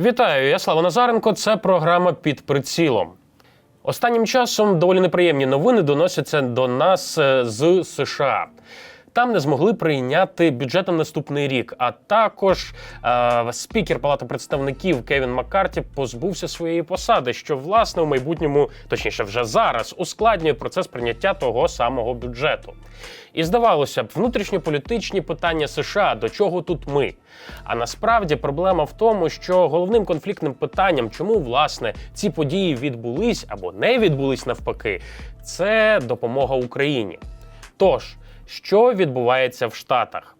Вітаю, я Слава Назаренко. Це програма під прицілом. Останнім часом доволі неприємні новини доносяться до нас е, з США. Там не змогли прийняти бюджет на наступний рік. А також е, спікер Палати представників Кевін Маккарті позбувся своєї посади, що власне у майбутньому, точніше, вже зараз, ускладнює процес прийняття того самого бюджету. І здавалося б, внутрішньополітичні питання США до чого тут ми? А насправді проблема в тому, що головним конфліктним питанням, чому власне ці події відбулись або не відбулись навпаки, це допомога Україні. Тож, що відбувається в Штатах?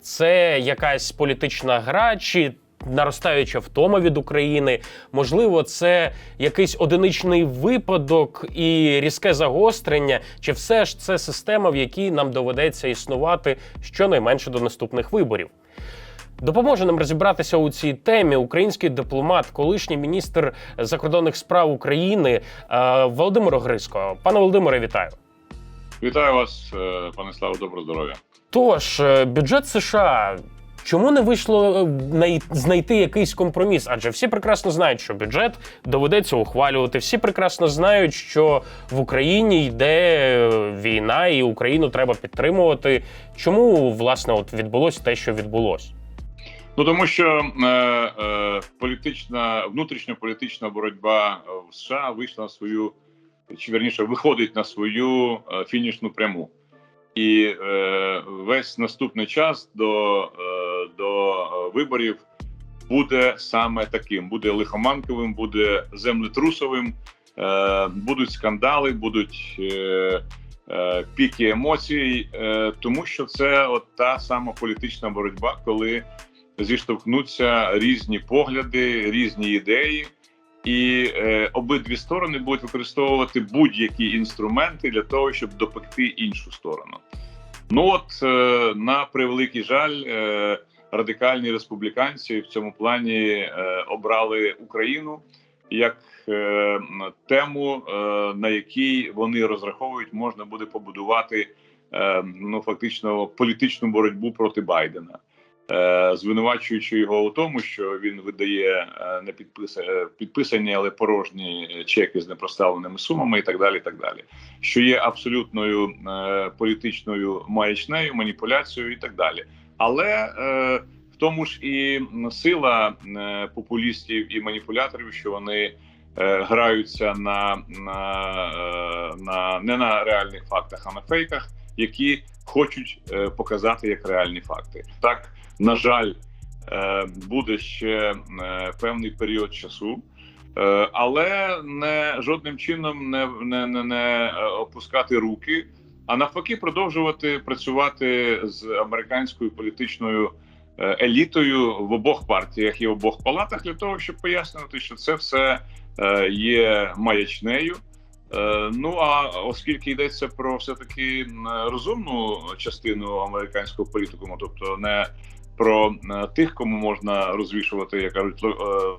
Це якась політична гра чи наростаюча втома від України? Можливо, це якийсь одиничний випадок і різке загострення, чи все ж це система, в якій нам доведеться існувати щонайменше до наступних виборів? Допоможе нам розібратися у цій темі український дипломат, колишній міністр закордонних справ України е, Володимир Огриско. Пане Володимире, вітаю. Вітаю вас, е, пане Славо, доброго здоров'я. Тож, е, бюджет США. Чому не вийшло е, знайти якийсь компроміс? Адже всі прекрасно знають, що бюджет доведеться ухвалювати. Всі прекрасно знають, що в Україні йде війна, і Україну треба підтримувати. Чому власне от відбулось те, що відбулось? Ну тому що е, е, політична внутрішньополітична боротьба в США вийшла на свою, чи верніше виходить на свою е, фінішну пряму, і е, весь наступний час до, е, до виборів буде саме таким: буде лихоманковим, буде землетрусовим, е, будуть скандали, будуть. Е, е, Піки емоцій, е, тому що це от та сама політична боротьба, коли зіштовхнуться різні погляди, різні ідеї, і е, обидві сторони будуть використовувати будь-які інструменти для того, щоб допекти іншу сторону. Ну от е, на превеликий жаль, е, радикальні республіканці в цьому плані е, обрали Україну як е, тему, е, на якій вони розраховують, можна буде побудувати е, ну фактично політичну боротьбу проти Байдена. Е, звинувачуючи його у тому, що він видає е, не підписа- підписані, але порожні чеки з непроставленими сумами, і так далі. і так далі, Що є абсолютною е, політичною маячнею, маніпуляцією і так далі. Але е, в тому ж і сила е, популістів і маніпуляторів, що вони е, граються на, на, е, на не на реальних фактах, а на фейках, які хочуть е, показати як реальні факти. Так на жаль, е, буде ще е, певний період часу, е, але не жодним чином не, не, не, не опускати руки, а навпаки, продовжувати працювати з американською політичною елітою в обох партіях і в обох палатах для того, щоб пояснювати, що це все є маячнею. Ну а оскільки йдеться про все таки розумну частину американського політикуму, тобто не про е, тих, кому можна розвішувати, як кажуть, е,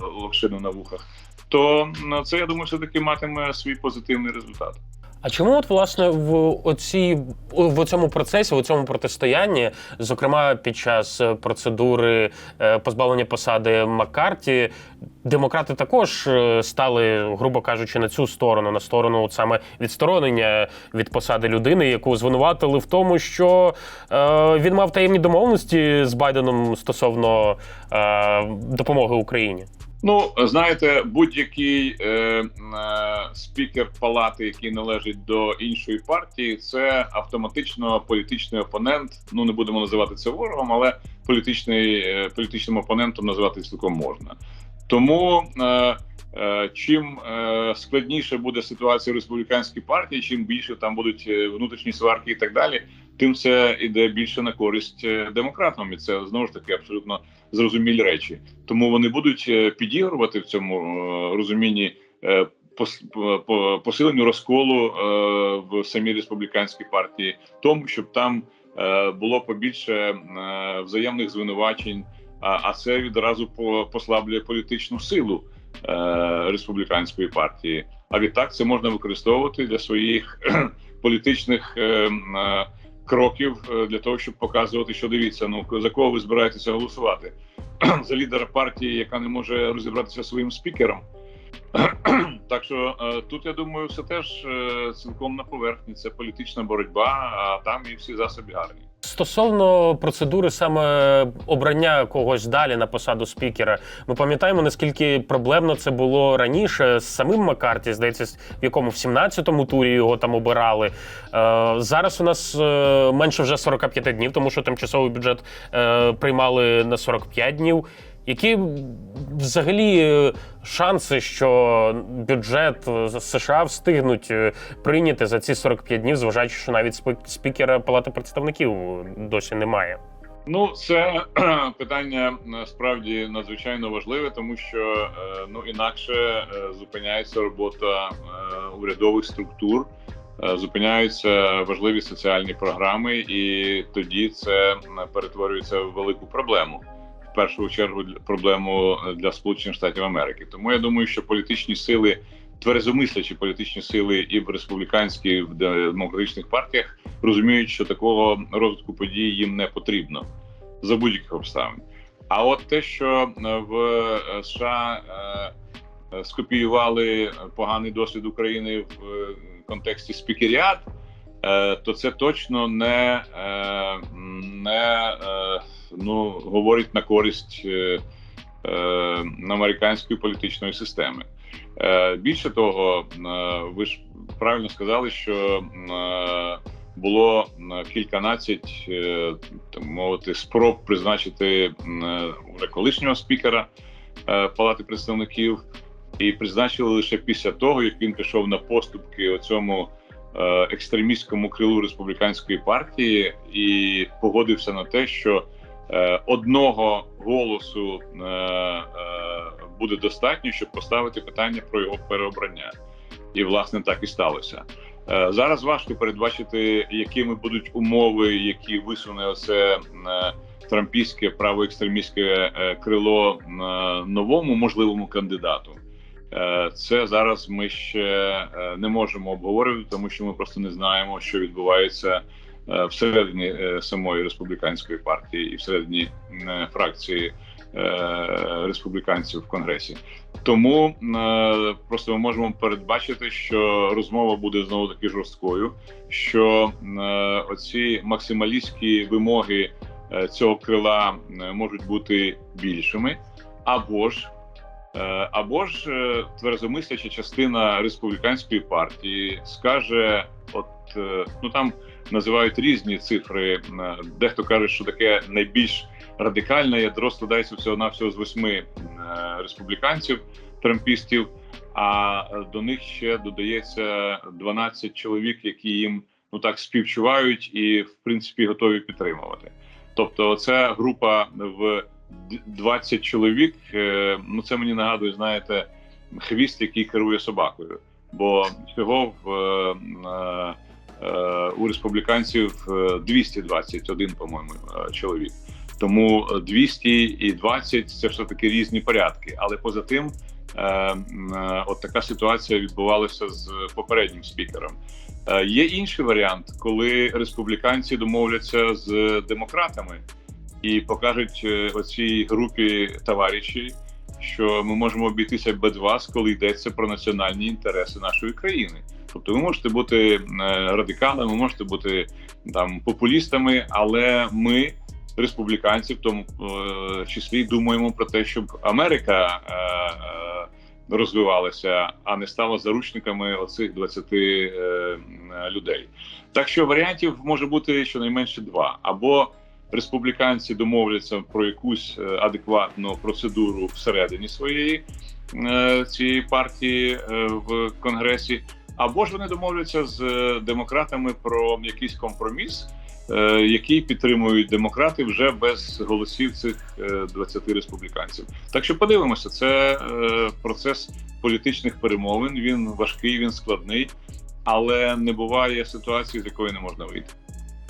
локшину на вухах, то м, це я думаю, все таки матиме свій позитивний результат. А чому от власне в оцій в цьому процесі, в цьому протистоянні, зокрема під час е, процедури е, позбавлення посади Маккарті, демократи також е, стали, грубо кажучи, на цю сторону, на сторону от саме відсторонення від посади людини, яку звинуватили в тому, що е, він мав таємні домовленості з Байденом стосовно е, допомоги Україні? Ну, знаєте, будь-який е, е, спікер палати, який належить до іншої партії, це автоматично політичний опонент. Ну не будемо називати це ворогом, але політичний е, політичним опонентом називати цілком можна. Тому е, чим е, складніше буде ситуація в республіканській партії, чим більше там будуть е, внутрішні сварки і так далі, тим це іде більше на користь е, демократам, і це знову ж таки абсолютно зрозумілі речі. Тому вони будуть е, підігрувати в цьому е, розумінні е, пос- по- по- посиленню розколу е, в самій республіканській партії, тому щоб там е, було побільше е, взаємних звинувачень, а, це відразу по- послаблює політичну силу. е, республіканської партії. А відтак це можна використовувати для своїх політичних е, е, кроків е, для того, щоб показувати, що дивіться, ну за кого ви збираєтеся голосувати. за лідера партії, яка не може розібратися своїм спікером. Так що е, тут я думаю, все теж е, цілком на поверхні. Це політична боротьба, а там і всі засоби гарні. Стосовно процедури саме обрання когось далі на посаду спікера, ми пам'ятаємо наскільки проблемно це було раніше з самим Маккарті, здається, в якому в 17-му турі його там обирали. Е, зараз у нас е, менше вже 45 днів, тому що тимчасовий бюджет е, приймали на 45 днів. Які взагалі е, шанси, що бюджет США встигнуть е, прийняти за ці 45 днів, зважаючи, що навіть спі- спікера Палати представників досі немає? Ну, це питання насправді надзвичайно важливе, тому що е, ну інакше зупиняється робота урядових структур, зупиняються важливі соціальні програми, і тоді це перетворюється в велику проблему. Першу чергу проблему для Сполучених Штатів Америки. Тому я думаю, що політичні сили, тверезомислячі політичні сили і в республіканській, і в демократичних партіях розуміють, що такого розвитку подій їм не потрібно за будь-яких обставин. А от те, що е, в е, США е, е, скопіювали поганий досвід України в е, контексті спікеріат, е, то це точно не, е, не е, ну, говорить на користь е, е, американської політичної системи. Е, Більше того, ви ж правильно сказали, що було кільканадцять так мовити спроб призначити вже колишнього спікера Палати представників, і призначили лише після того, як він пішов на поступки оцьому е, екстремістському крилу республіканської партії і погодився на те, що одного голосу е, е, буде достатньо, щоб поставити питання про його переобрання. І власне так і сталося. Е, Зараз важко передбачити, якими будуть умови, які висуне оце е, трампійське правоекстремістське е, крило е, новому можливому кандидату. Е, Це зараз ми ще е, не можемо обговорювати, тому що ми просто не знаємо, що відбувається е, всередині е, самої республіканської партії і всередині е, фракції е, республіканців в конгресі. Тому е, просто ми можемо передбачити, що розмова буде знову таки жорсткою. Що е, оці максималістські вимоги е, цього крила е, можуть бути більшими, або ж е, або ж е, тверезомисляча частина республіканської партії скаже: от е, ну там називають різні цифри. е, Дехто каже, що таке найбільш радикальне ядро складається всього навсього з восьми е, республіканців, трампістів. А е, до них ще додається 12 чоловік, які їм ну так співчувають і в принципі готові підтримувати. Тобто, ця група в д- 20 чоловік. Ну це мені нагадує, знаєте, хвіст, який керує собакою. Бо всього в у республіканців е, 221, по-моєму, е, чоловік. Тому е, 200 і 20 – це все таки різні порядки. Але поза тим, е, е, от така ситуація відбувалася з попереднім спікером. Е, Є інший варіант, коли республіканці домовляться з демократами і покажуть е, оцій групі товариші, що ми можемо обійтися без вас, коли йдеться про національні інтереси нашої країни. Тобто, ви можете бути е, радикалами, можете бути там популістами, але ми, республіканці, в тому е, числі думаємо про те, щоб Америка е, розвивалася, а не стала заручниками оцих 20 е, людей. Так що варіантів може бути щонайменше два: або республіканці домовляться про якусь адекватну процедуру всередині своєї цієї партії в конгресі, або ж вони домовляться з е, демократами про якийсь компроміс. е, Який підтримують демократи вже без голосів цих е, 20 республіканців. Так що подивимося, це е, процес політичних перемовин. Він важкий, він складний, але не буває ситуації, з якої не можна вийти.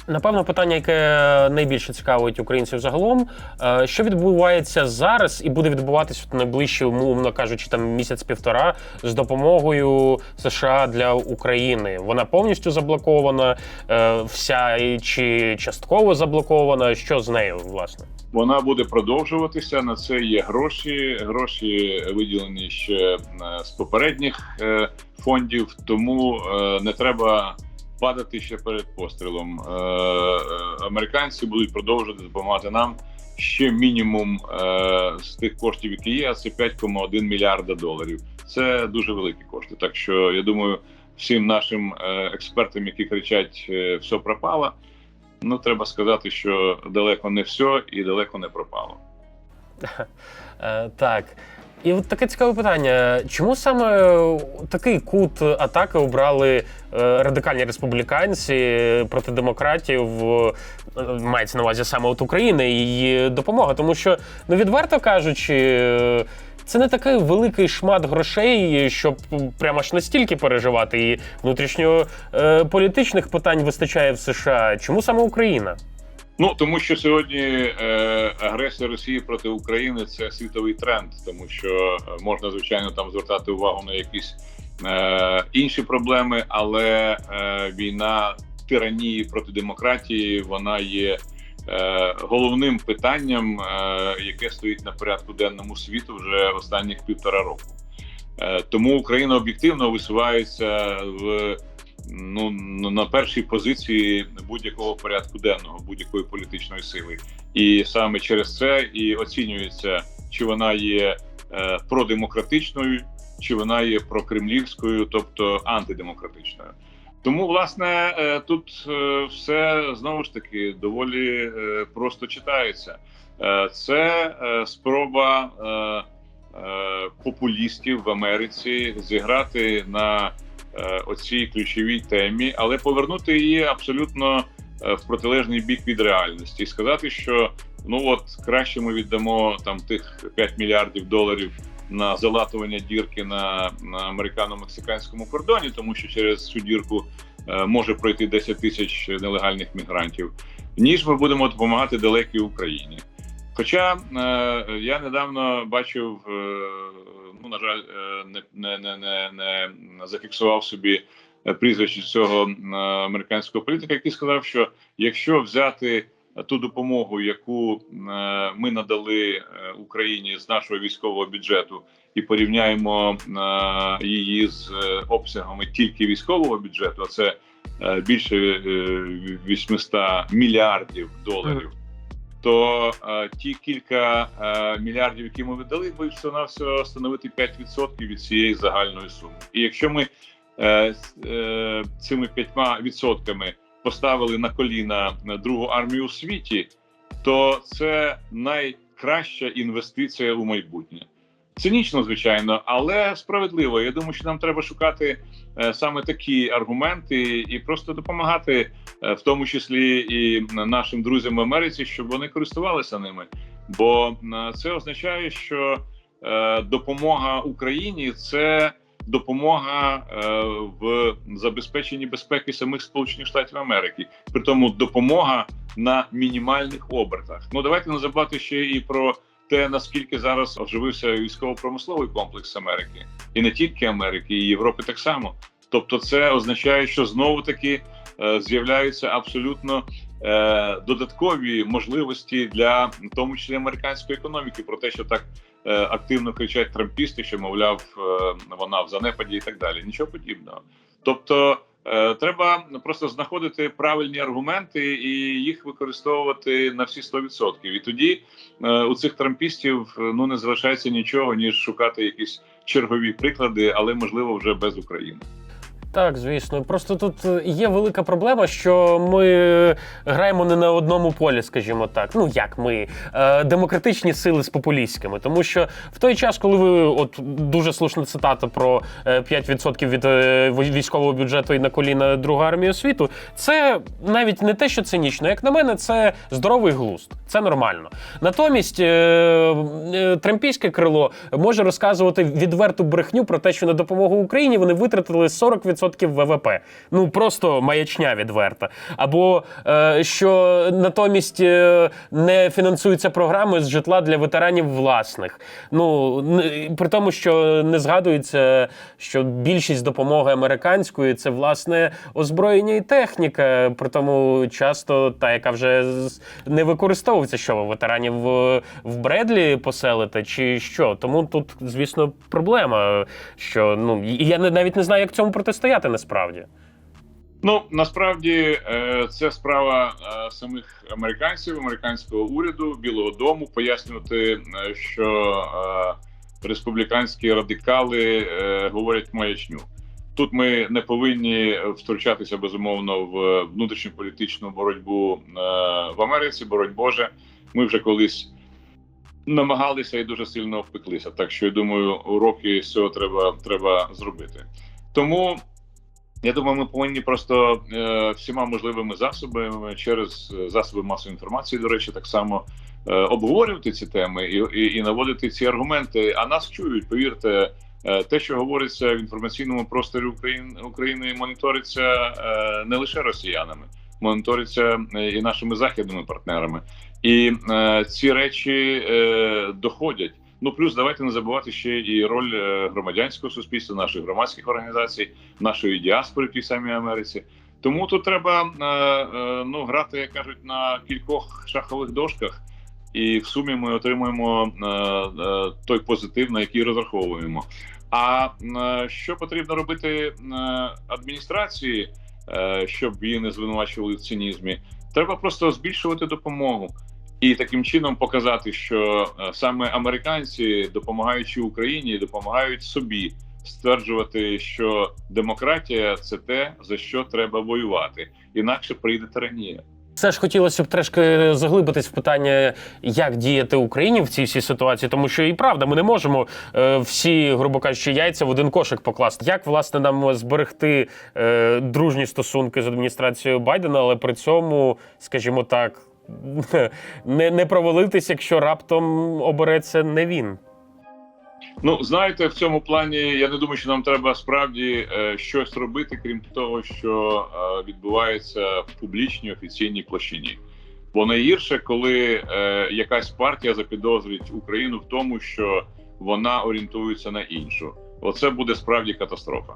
Напевно, питання, яке найбільше цікавить українців загалом, е, що відбувається зараз і буде відбуватися в найближчі, умовно кажучи, там місяць-півтора з допомогою США для України. Вона повністю заблокована, е, вся чи частково заблокована. Що з нею, власне? Вона буде продовжуватися. На це є гроші. Гроші виділені ще е, з попередніх фондів, тому не треба падати ще перед пострілом. Е, е, Американці будуть продовжувати допомагати нам ще мінімум е, з тих коштів, які є, а це 5,1 мільярда доларів. Це дуже великі кошти. Так що я думаю, всім нашим експертам, які кричать, все пропало. Ну, треба сказати, що далеко не все і далеко не пропало. Так. І от таке цікаве питання: чому саме е, такий кут атаки обрали е, радикальні республіканці проти демократів? е, Мається на увазі саме от України і її допомога? Тому що, ну відверто кажучи, це не такий великий шмат грошей, щоб прямо аж настільки переживати. І внутрішньополітичних питань вистачає в США. Чому саме Україна? Ну тому що сьогодні е, агресія Росії проти України це світовий тренд, тому що можна звичайно там звертати увагу на якісь е, інші проблеми, але е, війна тиранії проти демократії вона є е, головним питанням, е, яке стоїть на порядку денному світу вже останніх півтора року. Е, тому Україна об'єктивно висувається в ну на першій позиції будь-якого порядку денного, будь-якої політичної сили, і саме через це і оцінюється, чи вона є е, продемократичною, чи вона є прокремлівською, тобто антидемократичною. Тому, власне, е, тут е, все знову ж таки доволі е, просто читається. Е, Це е, спроба е, е, популістів в Америці зіграти на оцій ключовій темі, але повернути її абсолютно е, в протилежний бік від реальності і сказати, що ну от краще ми віддамо там тих 5 мільярдів доларів на залатування дірки на, на американо-мексиканському кордоні, тому що через цю дірку е, може пройти 10 тисяч нелегальних мігрантів, ніж ми будемо допомагати далекій Україні. Хоча е, я недавно бачив, е, ну на жаль, е, не, не, не, не, не зафіксував собі е, прізвище цього е, американського політика, який сказав, що якщо взяти ту допомогу, яку ми надали Україні з нашого військового бюджету, і порівняємо її з обсягами тільки військового бюджету, а це більше е, 800 мільярдів доларів то е, ті кілька е, мільярдів, які ми видали, будуть все на все становити 5% від цієї загальної суми. І якщо ми е, е, цими 5% поставили на коліна другу армію у світі, то це найкраща інвестиція у майбутнє. Цинічно, звичайно, але справедливо. Я думаю, що нам треба шукати е, саме такі аргументи і просто допомагати е, в тому числі і нашим друзям в Америці, щоб вони користувалися ними. Бо е, це означає, що е, допомога Україні це допомога е, в забезпеченні безпеки самих Сполучених Штатів Америки, при тому допомога на мінімальних обертах. Ну давайте не забувати ще і про те, наскільки зараз оживився військово-промисловий комплекс Америки, і не тільки Америки, і Європи так само. Тобто, це означає, що знову таки е, з'являються абсолютно е, додаткові можливості для в тому числі американської економіки, про те, що так е, активно кричать трампісти, що мовляв е, вона в занепаді і так далі. Нічого подібного. Тобто. е, Треба просто знаходити правильні аргументи і їх використовувати на всі 100%. І тоді е, у цих трампістів е, ну не залишається нічого ніж шукати якісь чергові приклади, але можливо вже без України. Так, звісно. Просто тут е, є велика проблема, що ми граємо не на одному полі, скажімо так. Ну як ми е, демократичні сили з популістськими. Тому що в той час, коли ви от дуже слушна цитата про е, 5% від е, військового бюджету і на коліна друга армія світу, це навіть не те, що цинічно. Як на мене, це здоровий глузд. Це нормально. Натомість трампійське крило може розказувати відверту брехню про те, що на допомогу Україні вони витратили 40% 10% ВВП. Ну просто маячня відверта. Або е, що натомість е, не фінансуються програми з житла для ветеранів власних. Ну при тому, що не згадується, що більшість допомоги американської це власне озброєння і техніка. При тому часто та, яка вже не використовується, що ветеранів в, Бредлі поселите, чи що. Тому тут, звісно, проблема. Що ну я навіть не знаю, як цьому протистояти насправді. Ну насправді е, це справа е, самих американців, американського уряду, Білого Дому пояснювати, е, що республіканські радикали говорять маячню. Тут ми не повинні втручатися безумовно в внутрішньополітичну боротьбу е, в Америці. Бороть Боже, ми вже колись намагалися і дуже сильно впеклися. Так що я думаю, уроки з цього треба, треба зробити. Тому я думаю, ми повинні просто е, всіма можливими засобами через засоби масової інформації, до речі, так само е, обговорювати ці теми і, і, і наводити ці аргументи. А нас чують, повірте, е, те, що говориться в інформаційному просторі України, України моніториться е, не лише росіянами, моніториться е, і нашими західними партнерами. І е, ці речі е, доходять. Ну плюс давайте не забувати ще і роль е, громадянського суспільства, наших громадських організацій, нашої діаспори в тій самій Америці. Тому тут треба е, е, ну грати, як кажуть, на кількох шахових дошках, і в сумі ми отримуємо той позитив, на який розраховуємо. А що потрібно робити адміністрації, щоб її не звинувачували в цинізмі? Треба просто збільшувати допомогу і таким чином показати, що е, саме американці, допомагаючи Україні, допомагають собі стверджувати, що демократія це те, за що треба воювати, інакше прийде тиранія. Все ж хотілося б трошки заглибитись в питання, як діяти Україні в цій всій ситуації, тому що і правда, ми не можемо е, всі, грубо кажучи, яйця в один кошик покласти. Як власне нам зберегти е, дружні стосунки з адміністрацією Байдена, але при цьому, скажімо так, не, не провалитись, якщо раптом обереться не він. Ну знаєте, в цьому плані я не думаю, що нам треба справді е, щось робити, крім того, що е, відбувається в публічній офіційній площині. Бо найгірше, коли е, якась партія запідозрить Україну в тому, що вона орієнтується на іншу. Оце буде справді катастрофа.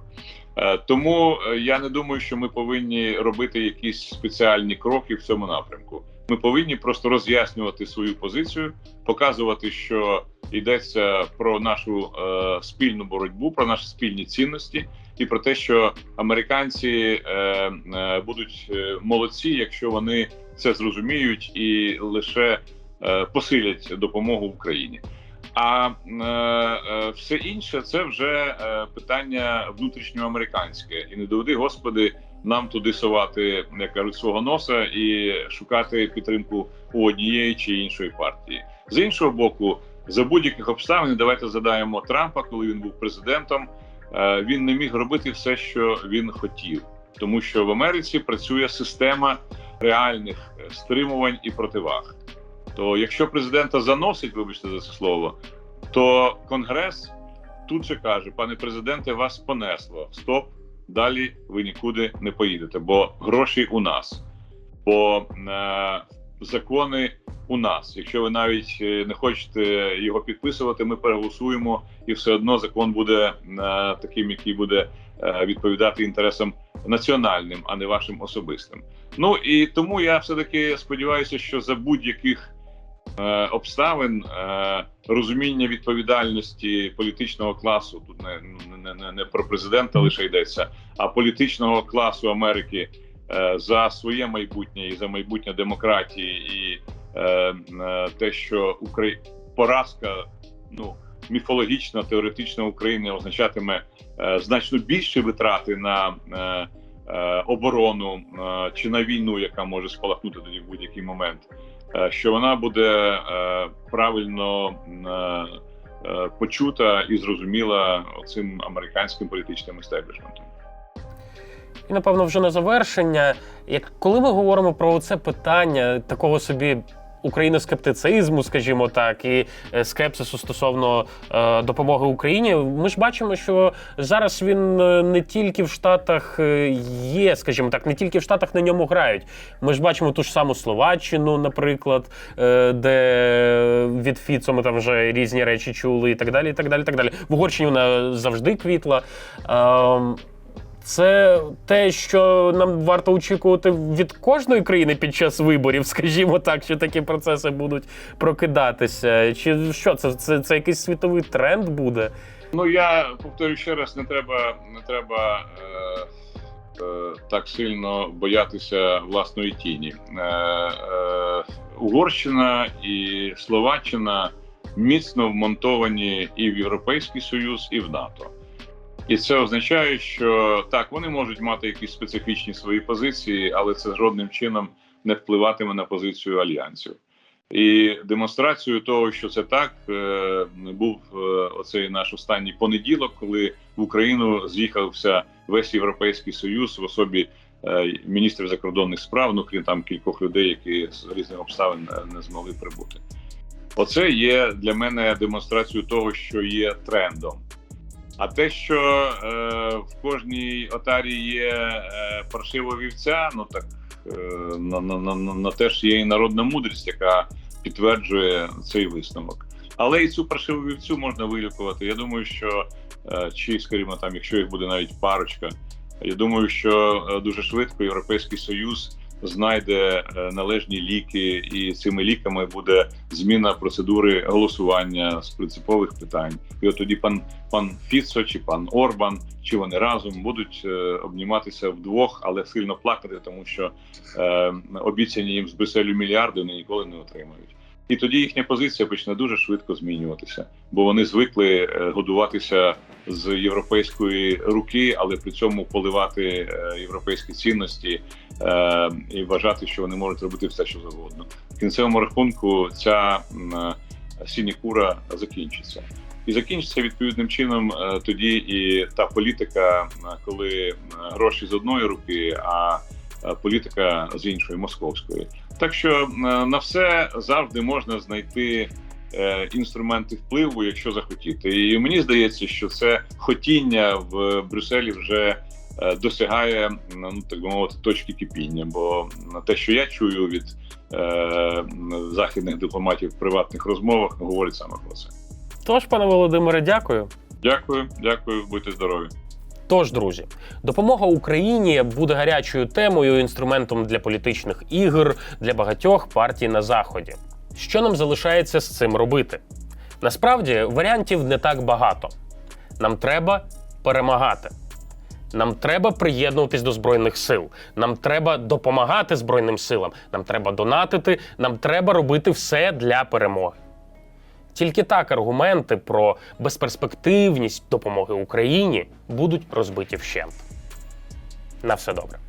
Е, тому е, я не думаю, що ми повинні робити якісь спеціальні кроки в цьому напрямку. Ми повинні просто роз'яснювати свою позицію, показувати, що йдеться про нашу е, спільну боротьбу, про наші спільні цінності, і про те, що американці е, е, будуть е, молодці, якщо вони це зрозуміють і лише е, посилять допомогу Україні. А е, е, все інше це вже е, питання внутрішньоамериканське, і не доведи господи нам туди совати, як кажуть, свого носа і шукати підтримку у однієї чи іншої партії. З іншого боку, за будь-яких обставин давайте задаємо Трампа, коли він був президентом. е, Він не міг робити все, що він хотів, тому що в Америці працює система реальних стримувань і противаг. То якщо президента заносить, вибачте за це слово, то конгрес тут же каже: пане президенте, вас понесло. Стоп, далі ви нікуди не поїдете, бо гроші у нас, бо е, закони у нас. Якщо ви навіть е, не хочете його підписувати, ми переголосуємо, і все одно закон буде е, таким, який буде е, відповідати інтересам національним, а не вашим особистим. Ну і тому я все таки сподіваюся, що за будь-яких е, обставин е, розуміння відповідальності політичного класу тут не, не, не, не про президента лише йдеться, а політичного класу Америки е, за своє майбутнє і за майбутнє демократії, і е, те, що Украї... поразка ну міфологічна, теоретична України означатиме значно більші витрати на оборону чи на війну, яка може спалахнути тоді в будь-який момент, що вона буде е, правильно е, е, почута і зрозуміла цим американським політичним естеблішментом. І напевно вже на завершення. Як коли ми говоримо про це питання такого собі України скептицизму, скажімо так, і е, скепсису стосовно е, допомоги Україні. Ми ж бачимо, що зараз він е, не тільки в Штатах е, є, скажімо так, не тільки в Штатах на ньому грають. Ми ж бачимо ту ж саму Словаччину, наприклад, е, де від Фіцо ми там вже різні речі чули, і так далі. і так далі, і так далі. В Угорщині вона завжди квітла. Ем, це те, що нам варто очікувати від кожної країни під час виборів, скажімо так, що такі процеси будуть прокидатися. Чи що це? Це, це якийсь світовий тренд буде? Ну я повторю ще раз: не треба, не треба е, е, так сильно боятися власної тіні. Е, е, Угорщина і Словаччина міцно вмонтовані і в Європейський Союз, і в НАТО. І це означає, що так, вони можуть мати якісь специфічні свої позиції, але це жодним чином не впливатиме на позицію альянсів. І демонстрацією того, що це так, е, був е, оцей наш останній понеділок, коли в Україну з'їхався весь європейський союз в особі е, міністрів закордонних справ, ну крім там кількох людей, які з різних обставин не змогли прибути. Оце є для мене демонстрацією того, що є трендом. А те, що е, в кожній отарі є е, паршива вівця, ну так е, на, на, на, на, на те ж є і народна мудрість, яка підтверджує цей висновок. Але і цю паршиву вівцю можна вилікувати. Я думаю, що е, чи, скажімо, там, якщо їх буде навіть парочка, я думаю, що е, дуже швидко Європейський Союз знайде е, належні ліки, і цими ліками буде зміна процедури голосування з принципових питань. І от тоді пан пан Фіцо чи пан Орбан, чи вони разом будуть е, обніматися вдвох, але сильно плакати, тому що е, обіцяні їм з Брюсселю мільярди вони ніколи не отримають. І тоді їхня позиція почне дуже швидко змінюватися, бо вони звикли е, годуватися з європейської руки, але при цьому поливати е, європейські цінності е, і вважати, що вони можуть робити все, що завгодно. В кінцевому рахунку ця сінікура закінчиться. І закінчиться відповідним чином тоді і та політика, коли гроші з одної руки, а політика з іншої московської. Так що е, на все завжди можна знайти е, інструменти впливу, якщо захотіти. І мені здається, що це хотіння в Брюсселі вже е, досягає ну так би мовити точки кипіння. Бо на те, що я чую від е, західних дипломатів в приватних розмовах, говорить саме про це. Тож, пане Володимире, дякую. Дякую, дякую, будьте здорові. Тож, друзі, допомога Україні буде гарячою темою, інструментом для політичних ігор для багатьох партій на заході. Що нам залишається з цим робити? Насправді варіантів не так багато. Нам треба перемагати. Нам треба приєднуватись до збройних сил. Нам треба допомагати збройним силам. Нам треба донатити. Нам треба робити все для перемоги. Тільки так аргументи про безперспективність допомоги Україні будуть розбиті вщент. На все добре.